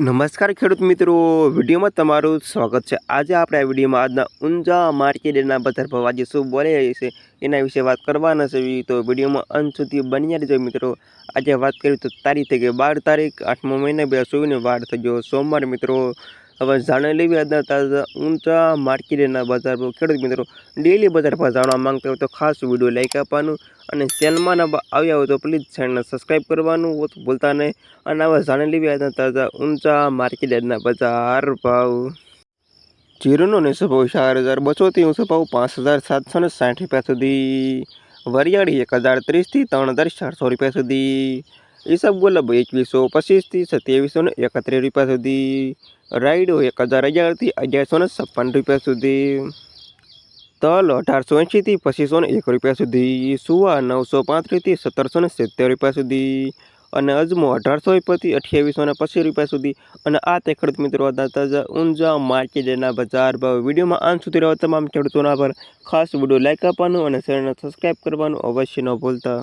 નમસ્કાર ખેડૂત મિત્રો, વિડીયોમાં તમારું સ્વાગત છે. આજે આપણે આ વિડીયોમાં આજના ઊંઝા માર્કેટના બજાર ભાવ આજે શું બોલે છે, એના વિશે વાત કરવાના છે. તો વિડીયોમાં અંત સુધી બન્યા રહેજો મિત્રો. આજે વાત કરીએ તો તારીખ થઈ ગઈ બાર તારીખ, આઠમો મહિના બે હજાર વાર થઈ ગયો સોમવાર મિત્રો હવે જાણી લેવી આજના તાજા ઊંચા માર્કેટના બજાર ભાવ ખેડૂત મિત્રો ડેલી બજાર ભાવ જાણવા માંગતા હોય તો ખાસ વીડિયો લાઈક આપવાનું અને ચેનલમાં નવા આવ્યા હોય તો પ્લીઝ ચેનલને સબસ્ક્રાઈબ કરવાનું. તો ભૂલતા નહીં. અને હવે જાણી લેવી આજના તાજા ઊંચા માર્કેટના બજાર ભાવ. જીરુનો નીચો ભાવ ચાર હજાર બસોથી ઊંચો ભાવ પાંચ હજાર સાતસો ને સાઠ રૂપિયા સુધી. વરિયાળી એક હજાર ત્રીસથી ત્રણ હજાર ચારસો રૂપિયા સુધી. ઈસબ ગુલાબ એકવીસો પચીસથી સત્યાવીસો ને એકત્રીસ રૂપિયા સુધી. રાયડો એક હજાર અગિયારથી અગિયારસો છપ્પન રૂપિયા સુધી. તલ અઢારસો એંશીથી પચીસો ને એક રૂપિયા સુધી. સુવા નવસો પાંત્રીસથી સત્તરસો ને સિત્તેર રૂપિયા સુધી. અને અજમો અઢારસો રૂપિયાથી અઠ્યાવીસો ને પચીસ રૂપિયા સુધી. અને આ તે ખેડૂત મિત્રો હતા તાજા ઊંઝા માર્કેટના બજાર ભાવ વિડીયોમાં આમ સુધી રહેવા તમામ ખેડૂતોના પર ખાસ વીડિયો લાઇક આપવાનું અને ચેનલને સબસ્ક્રાઈબ કરવાનું અવશ્ય ન ભૂલતા.